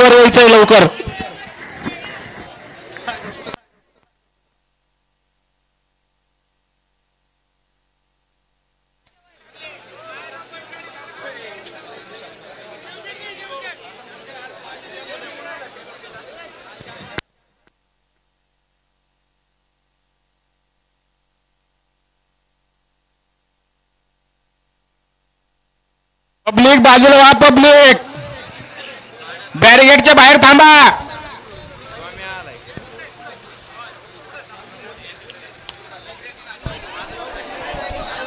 स्टेजवर यायचंय लवकर. पब्लिक बाजूला पब्लिक बॅरिगेडच्या बाहेर थांबा.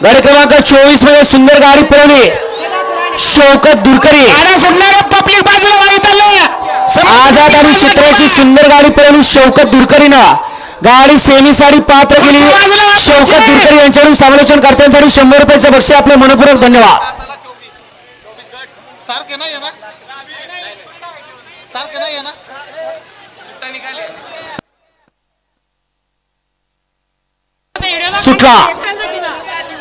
गाडी क्रमांक चोवीसमध्ये सुंदर गाडी पळवली. शौकत दुरकरी. पब्लिक बाजूला आझाद आणि चित्राची सुंदर गाडी पळवली शौकत दुरकरीनं. गाडी सेमीसाठी पात्र केली. शौकत दुरकरी यांच्याकडून समालोचन कर्त्यांसाठी शंभर रुपयाचं बक्षीस आपले मनपूर्वक धन्यवाद. सारखे नाही ना नाही ना? सुटला.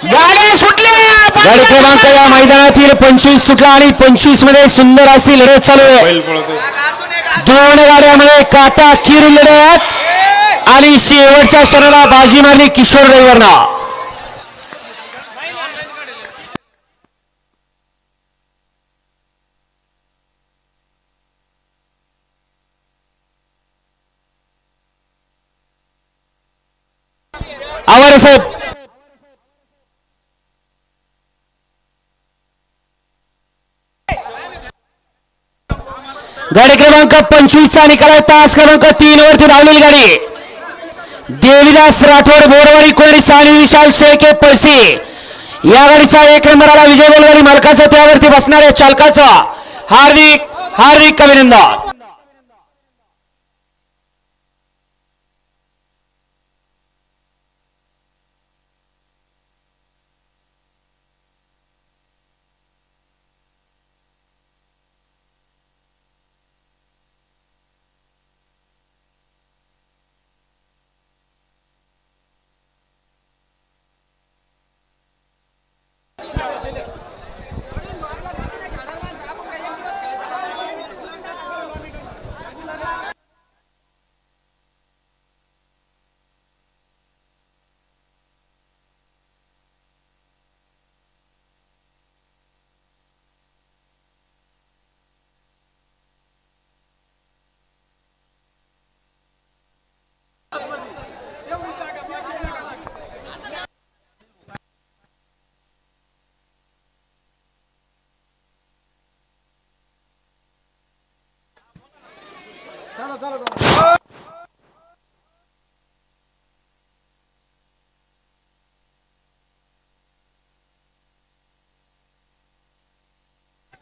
गाड्या सुटल्या गाडी क्रमांक या मैदानातील पंचवीस सुटला आणि पंचवीसमध्ये सुंदर अशी लढत चालू आहे. दोन गाड्यामध्ये काटा किर लढत. आणि शेवटच्या क्षणाला बाजी मारली किशोर ड्रायव्हरना आवारे साहेब. गाडी क्रमांक पंचवीसचा निकाल आहे. तास क्रमांक तीन वरती धावलेली गाडी. देवीदास राठोड बोरवाडी कोणी सानी विशाल शेळके पळसी. या गाडीचा एक नंबर आला. विजय बैलगाडी मालकाचा. त्यावरती बसणाऱ्या चालकाचा हार्दिक हार्दिक अभिनंदन.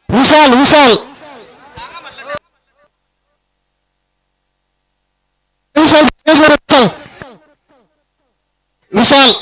विशाल विशाल विशाल स्टेजवर चल. विशाल